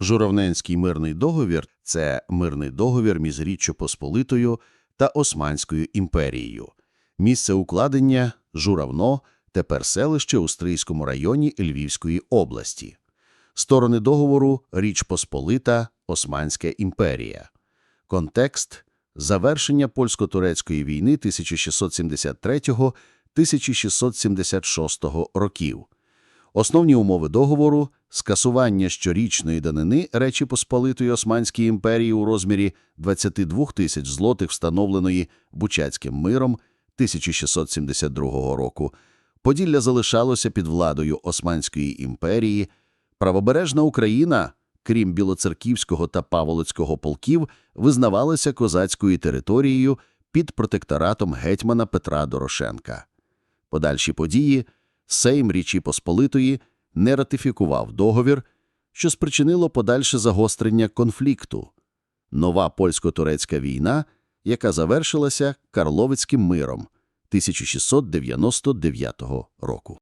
Журавненський мирний договір – це мирний договір між Річчю Посполитою та Османською імперією. Місце укладення – Журавно, тепер селище у Стрийському районі Львівської області. Сторони договору – Річ Посполита, Османська імперія. Контекст – завершення польсько-турецької війни 1673-1676 років. Основні умови договору – скасування щорічної данини Речі Посполитої Османській імперії у розмірі 22 тисяч злотих, встановленої Бучацьким миром 1672 року. Поділля залишалося під владою Османської імперії. Правобережна Україна, крім Білоцерківського та Паволоцького полків, визнавалася козацькою територією під протекторатом гетьмана Петра Дорошенка. Подальші події Сейм Річі Посполитої не ратифікував договір, що спричинило подальше загострення конфлікту. Нова польсько-турецька війна, яка завершилася Карловицьким миром 1699 року.